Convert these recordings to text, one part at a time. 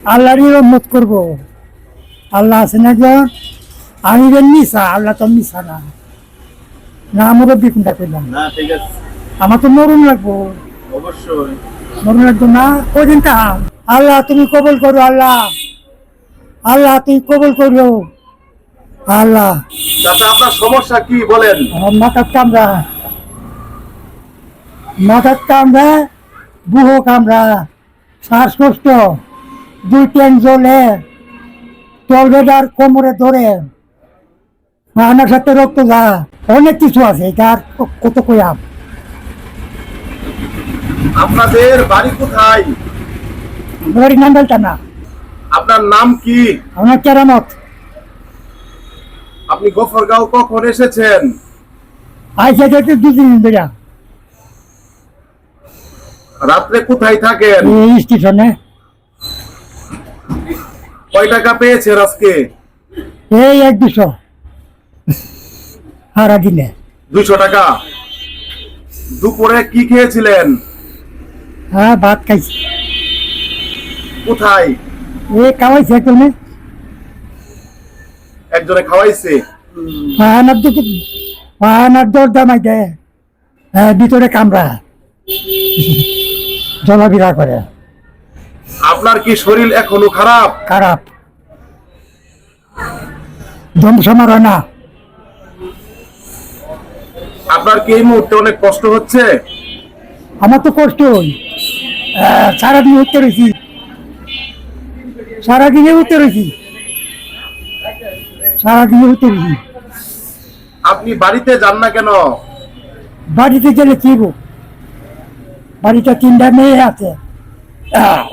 আল্লাহরই রহমত করব। আল্লাহ আছেন একজন আমি বেন মিশা আল্লাহ তো মিশা না। না আমারও বিকুনটা করলাম না ঠিক আছে। আমার তো মরণ লাগবো। অবশ্যই। মরণ লাগবো না কদিন তাহাম আল্লাহ তুমি কবল করো আল্লাহ। আল্লাহ তুমি কবল করো। আল্লাহ। আপনার সমস্যা কি বলেন? আমার মাথার কামড়া মাথার কামড়া বুহো কামড়া শ্বাসকষ্ট। দুই ট্যাং জ্বলে তলবেদার কোমরে ধরে আমার সাথে রক্ত যা অনেক কিছু আছে এটা আর কত কইয়াম আপনাদের বাড়ি কোথায়? বাড়ি নান্দালটা না। আপনার নাম কি? আমার কেরামত। আপনি গোফরগাঁও কখন এসেছেন? আইসা যেতে দুদিন ধরে। রাত্রে কোথায় থাকেন? স্টেশনে। কয় টাকা পেয়েছেন আজকে এই এক দুশো। সারা দিনে দুইশো টাকা। দুপুরে কি খেয়েছিলেন? হ্যাঁ ভাত খাইছি। কোথায়? এই খাওয়াইছে তুমি একজনে খাওয়াইছে? পাহানার দিকে পাহানার দর দামাই দেয়। হ্যাঁ ভিতরে কামড়া। জলাবিরা করে। আপনার কি শরীর এখনও খারাপ? খারাপ। না। আপনার কি এই মুহূর্তে অনেক কষ্ট হচ্ছে? আমার তো কষ্ট হই সারাদিন উঠতে রয়েছি সারাদিনে উঠতে রয়েছি সারাদিনে উঠতে রয়েছি আপনি বাড়িতে যান না কেন? বাড়িতে গেলে কি বাড়িতে তিনটা মেয়ে আছে।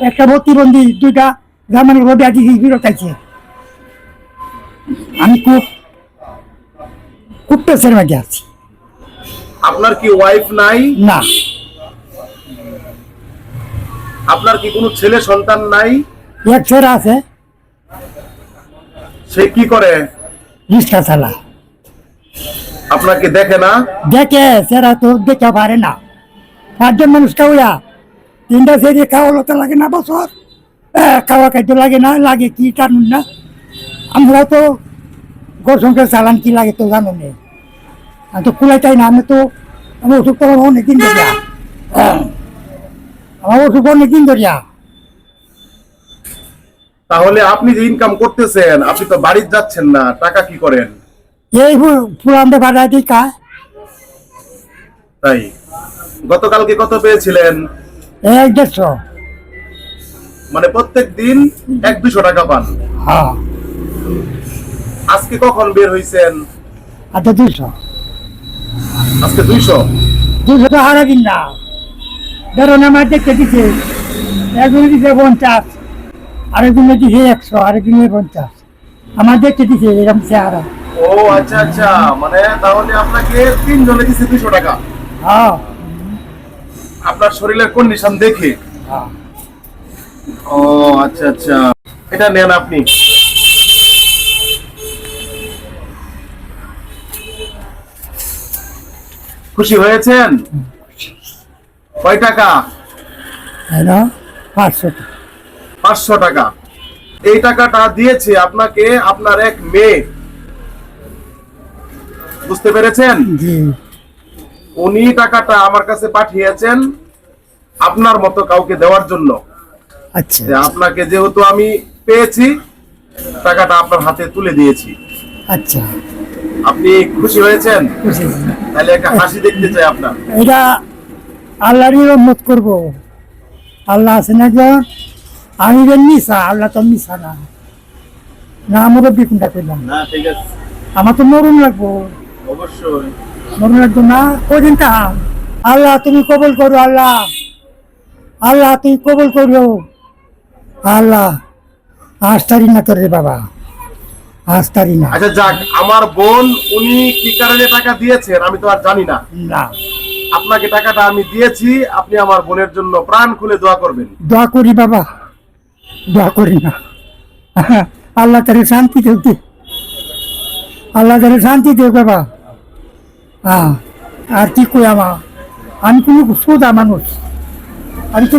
একটা প্রতিবন্ধী দুইটা গ্রামের রোডে আজ বিরত আছে। আমি খুব খুব পেসের মাঝে আছি। আপনার কি ওয়াইফ নাই? না। আপনার কি কোনো ছেলে সন্তান নাই? এক ছেড়া আছে। সে কি করে? রিক্সা চালা আপনাকে দেখে না? দেখে সেরা তো দেখে পারে না। পাঁচজন মানুষ খাওয়া। তিনটা সেরে খাওয়ালো তো লাগে না বছর। খাওয়া খাইতে লাগে না লাগে কি টানুন না? আমরা তো ঘর সংসার চালান কি লাগে তো জানো নে? আমি তো কুলাই চাই না আমি তো আমি ওষুধ তো অনেক দিন ধরিয়া। হ্যাঁ। আমার ওষুধ অনেক দিন ধরিয়া। তাহলে আপনি যে ইনকাম করতেছেন আপনি তো বাড়িতে যাচ্ছেন না টাকা কি করেন? এই ফুলান্দে ভাড়া দিই কা। তাই। গতকালকে কত পেয়েছিলেন? এক দেড়শো। মানে প্রত্যেক দিন এক দুশো টাকা পান। হ্যাঁ। আজকে কখন বের হইছেন? আচ্ছা দুশো আজকে দুইশো? দুশো তো হারা দিন না। ধরুন আমার দেখতে দিছে একজনে দিছে পঞ্চাশ আরেকজনে দিছে একশো আরেকজনে পঞ্চাশ। আমার দেখতে দিছে এরকম চেহারা ও আচ্ছা আচ্ছা মানে তাহলে আপনাকে তিনজনে দিচ্ছে দুইশো টাকা। হ্যাঁ। আপনার শরীরের কন্ডিশন দেখে। হ্যাঁ। ও আচ্ছা আচ্ছা। এটা নেন আপনি। খুশি হয়েছেন? কয় টাকা? পাঁচশো। পাঁচশো টাকা। এই টাকাটা দিয়েছে আপনাকে আপনার এক মেয়ে। বুঝতে পেরেছেন? উনি টাকাটা আমার কাছে পাঠিয়েছেন আপনার মতো কাউকে দেওয়ার জন্য। আচ্ছা। আপনাকে যেহেতু আমি পেয়েছি টাকাটা আপনার হাতে তুলে দিয়েছি। আচ্ছা। আপনি খুশি হয়েছেন? তাহলে একটা হাসি দেখতে চাই আপনার। এটা আল্লাহরই রহমত করব। আল্লাহ আছেন একজন আমি মিশা আল্লাহ তো না। না আমারও বিকুনটা করলাম? না ঠিক আছে। আমার তো মরণ লাগবো। অবশ্যই। মরণ লাগবো না? কদিন তাহাম আল্লাহ তুমি কবল করো আল্লাহ। আল্লাহ তুমি কবল করো। আল্লাহ আস্তারি না তোর রে বাবা। আস্তারি না। আচ্ছা যাক আমার বোন উনি কি কারণে টাকা দিয়েছেন আমি তো আর জানি না। না। আপনাকে টাকাটা আমি দিয়েছি আপনি আমার বোনের জন্য প্রাণ খুলে দোয়া করবেন। দোয়া করি বাবা দোয়া করি না। আল্লাহ তারে শান্তি দেব আল্লাহ তারে শান্তি দেব বাবা। হ্যাঁ আর কি কই আমা? আমি কোনো সোজা মানুষ। আমি তো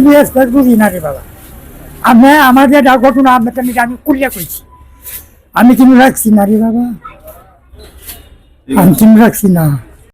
বুঝি না রে বাবা। আমি আমার যে ঘটনা আমি তো নিজে আমি কুলিয়া করছি আমি কিন্তু রাখছি না রে বাবা। আমি কিন্তু রাখছি না।